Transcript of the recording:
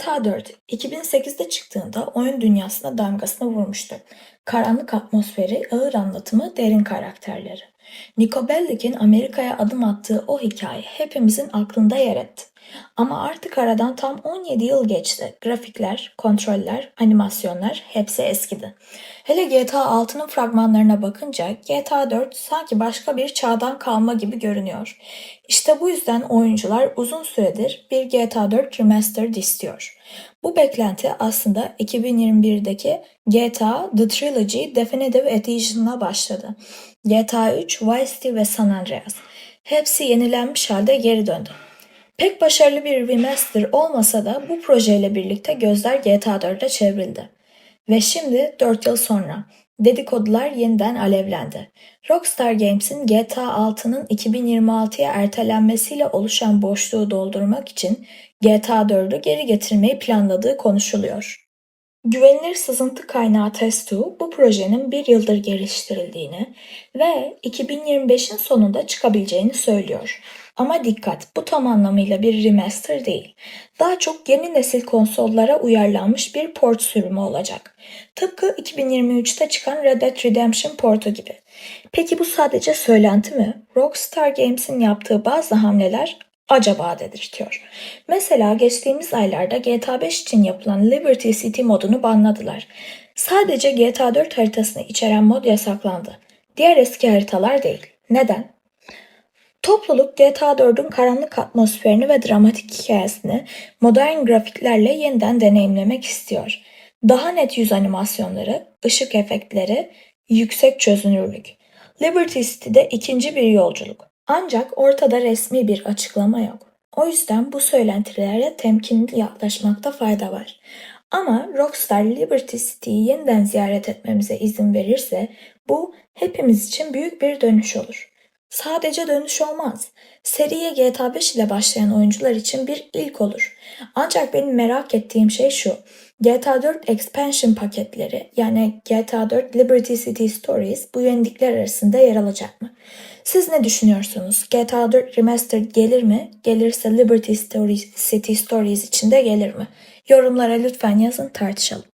GTA 4 2008'de çıktığında oyun dünyasına damgasını vurmuştu. Karanlık atmosferi, ağır anlatımı, derin karakterleri. Nico Bellic'in Amerika'ya adım attığı o hikaye hepimizin aklında yer etti. Ama artık aradan tam 17 yıl geçti. Grafikler, kontroller, animasyonlar hepsi eskidi. Hele GTA 6'nın fragmanlarına bakınca GTA 4 sanki başka bir çağdan kalma gibi görünüyor. İşte bu yüzden oyuncular uzun süredir bir GTA 4 Remastered istiyor. Bu beklenti aslında 2021'deki GTA The Trilogy Definitive Edition'la başladı. GTA 3, Vice City ve San Andreas. Hepsi yenilenmiş halde geri döndü. Pek başarılı bir remaster olmasa da bu projeyle birlikte gözler GTA 4'e çevrildi. Ve şimdi 4 yıl sonra dedikodular yeniden alevlendi. Rockstar Games'in GTA 6'nın 2026'ya ertelenmesiyle oluşan boşluğu doldurmak için GTA 4'ü geri getirmeyi planladığı konuşuluyor. Güvenilir sızıntı kaynağı Testu bu projenin bir yıldır geliştirildiğini ve 2025'in sonunda çıkabileceğini söylüyor. Ama dikkat bu tam anlamıyla bir remaster değil. Daha çok yeni nesil konsollara uyarlanmış bir port sürümü olacak. Tıpkı 2023'te çıkan Red Dead Redemption portu gibi. Peki bu sadece söylenti mi? Rockstar Games'in yaptığı bazı hamleler acaba dedirtiyor. Mesela geçtiğimiz aylarda GTA 5 için yapılan Liberty City modunu banladılar. Sadece GTA 4 haritasını içeren mod yasaklandı. Diğer eski haritalar değil. Neden? Topluluk GTA 4'ün karanlık atmosferini ve dramatik hikayesini modern grafiklerle yeniden deneyimlemek istiyor. Daha net yüz animasyonları, ışık efektleri, yüksek çözünürlük. Liberty City'de ikinci bir yolculuk. Ancak ortada resmi bir açıklama yok. O yüzden bu söylentilere temkinli yaklaşmakta fayda var. Ama Rockstar Liberty City'yi yeniden ziyaret etmemize izin verirse bu hepimiz için büyük bir dönüş olur. Sadece dönüş olmaz. Seriye GTA 5 ile başlayan oyuncular için bir ilk olur. Ancak benim merak ettiğim şey şu. GTA 4 expansion paketleri yani GTA 4 Liberty City Stories bu yenilikler arasında yer alacak mı? Siz ne düşünüyorsunuz? GTA 4 Remastered gelir mi? Gelirse Liberty Stories, City Stories için de gelir mi? Yorumlara lütfen yazın tartışalım.